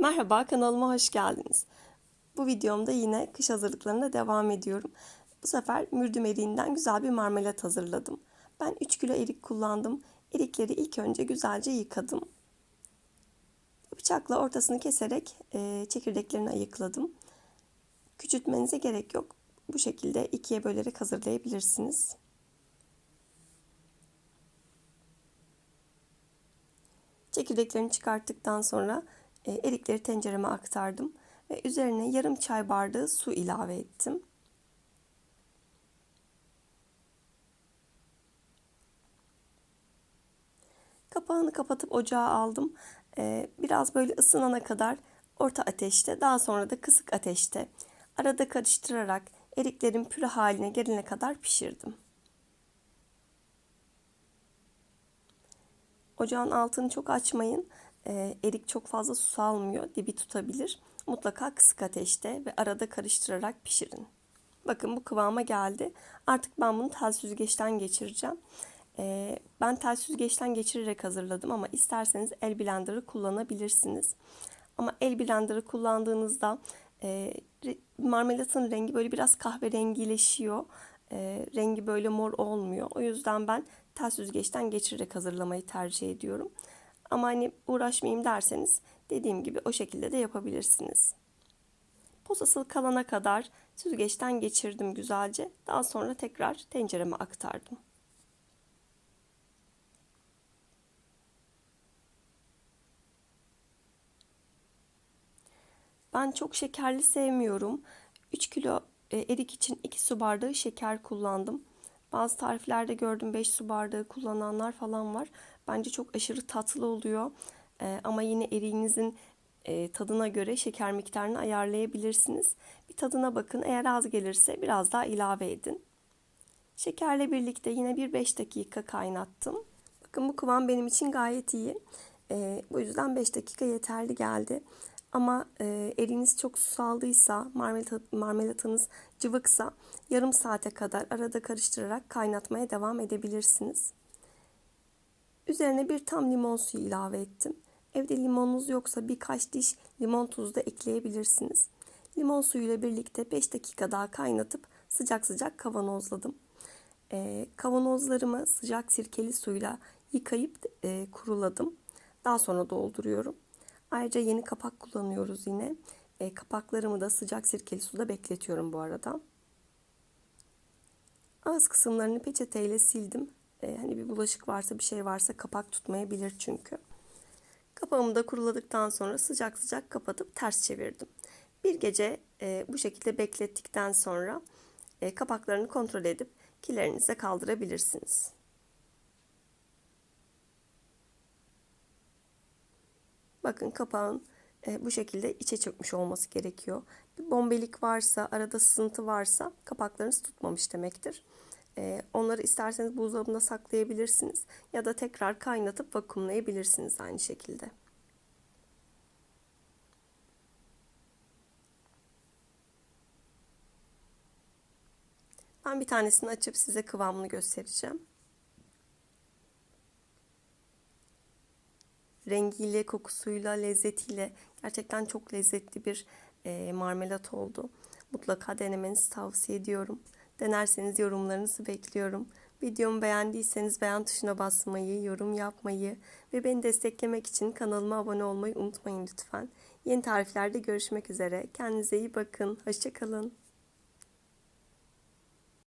Merhaba kanalıma hoş geldiniz. Bu videomda yine kış hazırlıklarına devam ediyorum. Bu sefer mürdüm eriğinden güzel bir marmelat hazırladım. Ben 3 kilo erik kullandım. Erikleri ilk önce güzelce yıkadım. Bıçakla ortasını keserek e, çekirdeklerini ayıkladım. Küçültmenize gerek yok. Bu şekilde ikiye bölerek hazırlayabilirsiniz. Çekirdeklerini çıkarttıktan sonra erikleri tencereme aktardım ve üzerine yarım çay bardağı su ilave ettim. Kapağını kapatıp ocağa aldım. E, biraz böyle ısınana kadar orta ateşte daha sonra da kısık ateşte arada karıştırarak eriklerin püre haline gelene kadar pişirdim. Ocağın altını çok açmayın. E, erik çok fazla su salmıyor, dibi tutabilir. Mutlaka kısık ateşte ve arada karıştırarak pişirin. Bakın bu kıvama geldi. Artık ben bunu tel süzgeçten geçireceğim. E, ben tel süzgeçten geçirerek hazırladım ama isterseniz el blenderı kullanabilirsiniz. Ama el blenderı kullandığınızda e, marmelatın rengi böyle biraz kahverengileşiyor. E, rengi böyle mor olmuyor. O yüzden ben tel süzgeçten geçirerek hazırlamayı tercih ediyorum. Ama hani uğraşmayayım derseniz dediğim gibi o şekilde de yapabilirsiniz. Posası kalana kadar süzgeçten geçirdim güzelce. Daha sonra tekrar tencereme aktardım. Ben çok şekerli sevmiyorum. 3 kilo e, erik için 2 su bardağı şeker kullandım. Bazı tariflerde gördüm 5 su bardağı kullananlar falan var. Bence çok aşırı tatlı oluyor. Ee, ama yine eriğinizin e, tadına göre şeker miktarını ayarlayabilirsiniz. Bir tadına bakın. Eğer az gelirse biraz daha ilave edin. Şekerle birlikte yine bir 5 dakika kaynattım. Bakın bu kıvam benim için gayet iyi. E, bu yüzden 5 dakika yeterli geldi. Ama e, eliniz çok saldıysa, marmelat, marmelatınız cıvıksa yarım saate kadar arada karıştırarak kaynatmaya devam edebilirsiniz. Üzerine bir tam limon suyu ilave ettim. Evde limonunuz yoksa birkaç diş limon tuzu da ekleyebilirsiniz. Limon suyuyla birlikte 5 dakika daha kaynatıp sıcak sıcak kavanozladım. E, kavanozlarımı sıcak sirkeli suyla yıkayıp e, kuruladım. Daha sonra dolduruyorum. Ayrıca yeni kapak kullanıyoruz yine. E, kapaklarımı da sıcak sirkeli suda bekletiyorum bu arada. Ağız kısımlarını peçeteyle sildim. E, hani bir bulaşık varsa bir şey varsa kapak tutmayabilir çünkü. Kapağımı da kuruladıktan sonra sıcak sıcak kapatıp ters çevirdim. Bir gece e, bu şekilde beklettikten sonra e, kapaklarını kontrol edip kilerinize kaldırabilirsiniz. Bakın kapağın e, bu şekilde içe çökmüş olması gerekiyor. Bir bombelik varsa, arada sızıntı varsa kapaklarınız tutmamış demektir. E, onları isterseniz buzdolabında saklayabilirsiniz ya da tekrar kaynatıp vakumlayabilirsiniz aynı şekilde. Ben bir tanesini açıp size kıvamını göstereceğim. Rengiyle, kokusuyla, lezzetiyle gerçekten çok lezzetli bir e, marmelat oldu. Mutlaka denemenizi tavsiye ediyorum. Denerseniz yorumlarınızı bekliyorum. Videomu beğendiyseniz beğen tuşuna basmayı, yorum yapmayı ve beni desteklemek için kanalıma abone olmayı unutmayın lütfen. Yeni tariflerde görüşmek üzere. Kendinize iyi bakın. Hoşçakalın.